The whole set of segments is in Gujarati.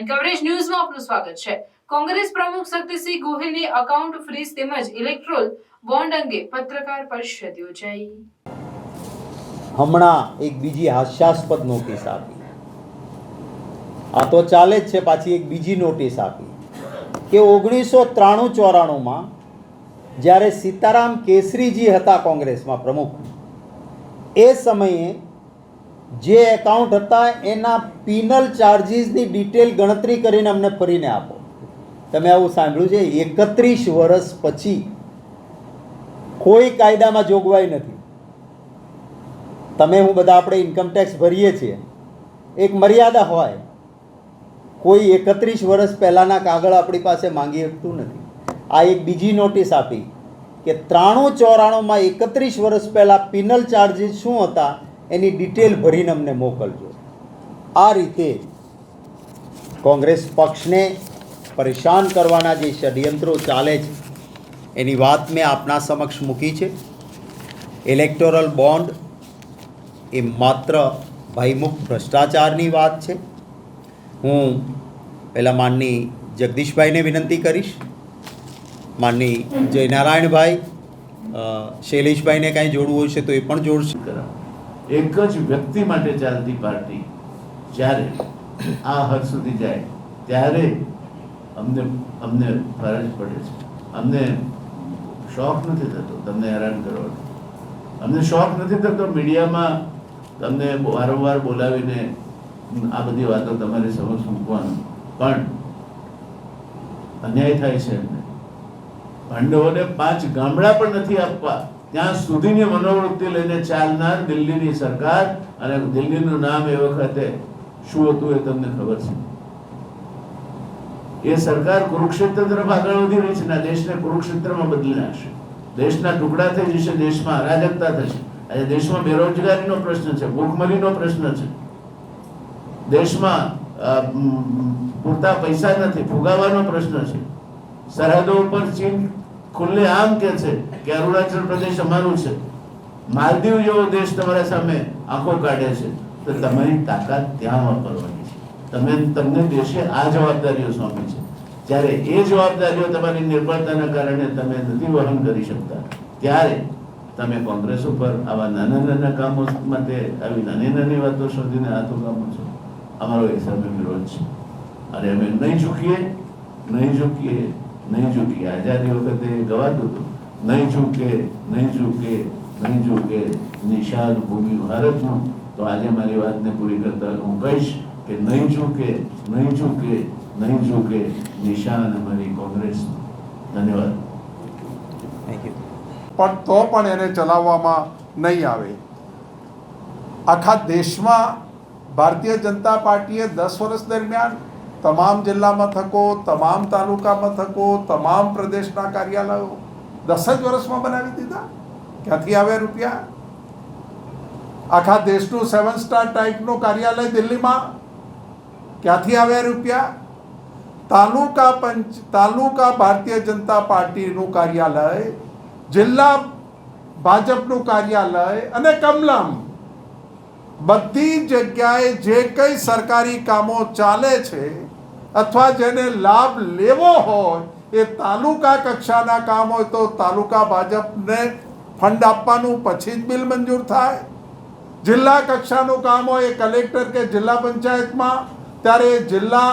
એન્ડ કવરેજ ન્યૂઝમાં આપનું સ્વાગત છે. કોંગ્રેસ પ્રમુખ શક્તિસિંહ ગોહિલની અકાઉન્ટ ફ્રીઝ તેમજ ઇલેક્ટ્રોલ બોન્ડ અંગે પત્રકાર પરિષદ યોજાઈ. હમણાં એક બીજી હાસ્યાસ્પદ નોટિસ આપી આ તો ચાલે જ છે, પાછી એક બીજી નોટિસ આપી કે ઓગણીસો ત્રાણું ચોરાણુંમાં જ્યારે સીતારામ કેસરીજી હતા કોંગ્રેસમાં પ્રમુખ, એ સમયે જે એકાઉન્ટ હતા એના પિનલ ચાર્જીસની ડિટેલ ગણતરી કરીને અમને ફરીને આપો. તમે આવું સાંભળ્યું છે? એકત્રીસ વર્ષ પછી કોઈ કાયદામાં જોગવાઈ નથી. તમે હું બધા આપણે ઇન્કમટેક્સ ભરીએ છીએ. એક મર્યાદા હોય. કોઈ એકત્રીસ વર્ષ પહેલાંના કાગળ આપણી પાસે માંગી શકતું નથી. આ એક બીજી નોટિસ આપી કે ત્રાણું ચોરાણુંમાં એકત્રીસ વર્ષ પહેલાં પિનલ ચાર્જીસ શું હતા? એની ડિટેલ ભરીને અમને મોકલજો. આ રીતે કોંગ્રેસ પક્ષને પરેશાન કરવાના જે ષડયંત્રો ચાલે છે, એની વાત મેં આપના સમક્ષ મૂકી છે. ઇલેક્ટોરલ બોન્ડ એ માત્ર ભયમુખ ભ્રષ્ટાચારની વાત છે. હું પહેલાં માનની જગદીશભાઈને વિનંતી કરીશ. માનની જયનારાયણભાઈ શૈલેષભાઈને કાંઈ જોડવું હશે તો એ પણ જોડશે. એક જ વ્યક્તિ માટે ચાલતી પાર્ટી જ્યારે આ હદ સુધી જાય, ત્યારે અમને અમને ફરજ પડે છે. અમને શોખ નથી થતો તમને હેરાન કરવાનો. અમને શોખ નથી થતો મીડિયામાં તમને વારંવાર બોલાવીને આ બધી વાતો તમારી સમક્ષ મૂકવાનું. પણ અન્યાય થાય છે એમને. ભંડોળને પાંચ ગામડા પણ નથી આપવા. ત્યાં સુધીની મનોવૃત્તિ લઈને ચાલનાર દિલ્હીની સરકાર અને દિલ્હીનું નામ એ વખતે શું હતું એ તમને ખબર છે? એ સરકાર કુરુક્ષેત્ર તરફ આગળ વધી રહી છે ને દેશને કુરુક્ષેત્રમાં બદલી નાખશે. દેશના ટુકડા થઈ જશે, દેશમાં અરાજકતા થશે. આજે દેશમાં બેરોજગારીનો પ્રશ્ન છે, ભૂખમરીનો પ્રશ્ન છે. દેશમાં પૂરતા પૈસા નથી, ફુગાવાનો પ્રશ્ન છે. સરહદો ઉપર ચીન ખુલ્લે આમ કે છે કે અરુણાચલ પ્રદેશ અમારું છે. માલદીવ જેવો દેશ તમારા સામે આંખો કાઢે છે. તો તમારી તાકાત ત્યાં વાપરવાની છે. તમે તમને દેશે આ જવાબદારીઓ સોંપી છે. જ્યારે એ જવાબદારીઓ તમારી નિર્બળતાના કારણે તમે નથી વહન કરી શકતા, ત્યારે તમે કોંગ્રેસ ઉપર આવા નાના નાના કામો માટે આવી નાની નાની વાતો શોધીને હાથો કામો છો. અમારો એ સામે વિરોધ છે. અને અમે નહીં ઝૂકીએ નહીં ઝૂકીએ નહીં ચૂકી આઝાદી વખતે ગવાતું હતું. નહીં ચૂકે નહીં ચૂકે નહીં ચૂકે નિશાન ભૂમિ ભારતનું. તો આજે મારી વાતને પૂરી કરતા હું કહીશ કે નહીં ચૂકે નહીં ચૂકે નહીં ચૂકે નિશાન અમારી કોંગ્રેસ ધન્યવાદ. પણ તો પણ એને ચલાવવામાં નહીં આવે. આખા દેશમાં ભારતીય જનતા પાર્ટીએ દસ વર્ષ દરમિયાન તમામ જિલ્લા મથકો તમામ તાલુકા મથકો તમામ પ્રદેશના કાર્યાલયો દસ જ વર્ષમાં બનાવી દીધા. ક્યાંથી આવ્યા રૂપિયા? આખા દેશનું સેવન સ્ટાર ટાઈપનું કાર્યાલય દિલ્હીમાં. ક્યાંથી આવ્યા રૂપિયા? તાલુકા પંચ, તાલુકા ભારતીય જનતા પાર્ટીનું કાર્યાલય, જિલ્લા ભાજપનું કાર્યાલય અને કમલમ. બધી જગ્યાએ જે કંઈ સરકારી કામો ચાલે છે અથવા જેને લાભ લેવો હોય, એ તાલુકા કક્ષાના કામ હોય તો તાલુકા ભાજપને ફંડ આપવાનું પછી જ બિલ મંજૂર થાય. જિલ્લા કક્ષાનું કામ હોય એ કલેક્ટર કે જિલ્લા પંચાયતમાં, ત્યારે જિલ્લા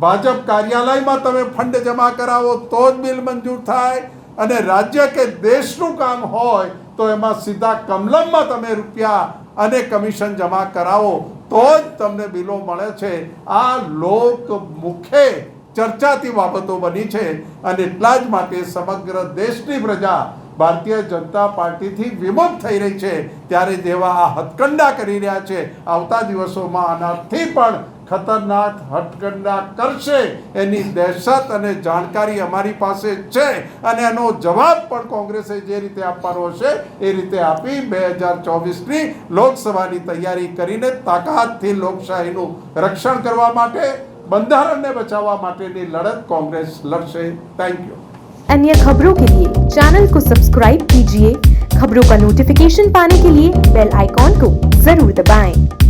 ભાજપ કાર્યાલયમાં તમે ફંડ જમા કરાવો તો જ બિલ મંજૂર થાય. અને રાજ્ય કે દેશનું કામ હોય તો એમાં સીધા કમલમમાં તમે રૂપિયા અને કમિશન જમા કરાવો તો જ તમને બિલો મળે છે. આ લોક મુખે ચર્ચાતી બાબતો બની છે અને એટલા જ માટે સમગ્ર દેશની પ્રજા ભારતીય જનતા પાર્ટીથી વિમુખ થઈ રહી છે. ત્યારે જેવા આ હથકંડા કરી રહ્યા છે. આવતા દિવસોમાં આનાથી પણ ખતરનાક હથકંડા કરશે એની દહેશત અને જાણકારી અમારી પાસે છે અને એનો જવાબ પણ કોંગ્રેસે જે રીતે આપવાનો હશે એ રીતે આપી બે હજાર ચોવીસની લોકસભાની તૈયારી કરીને તાકાતથી લોકશાહીનું રક્ષણ કરવા માટે બંધારણને બચાવવા માટેની લડત કોંગ્રેસ લડશે થેન્ક યુ अन्य खबरों के लिए चैनल को सब्सक्राइब कीजिए खबरों का नोटिफिकेशन पाने के लिए बेल आइकॉन को जरूर दबाएं।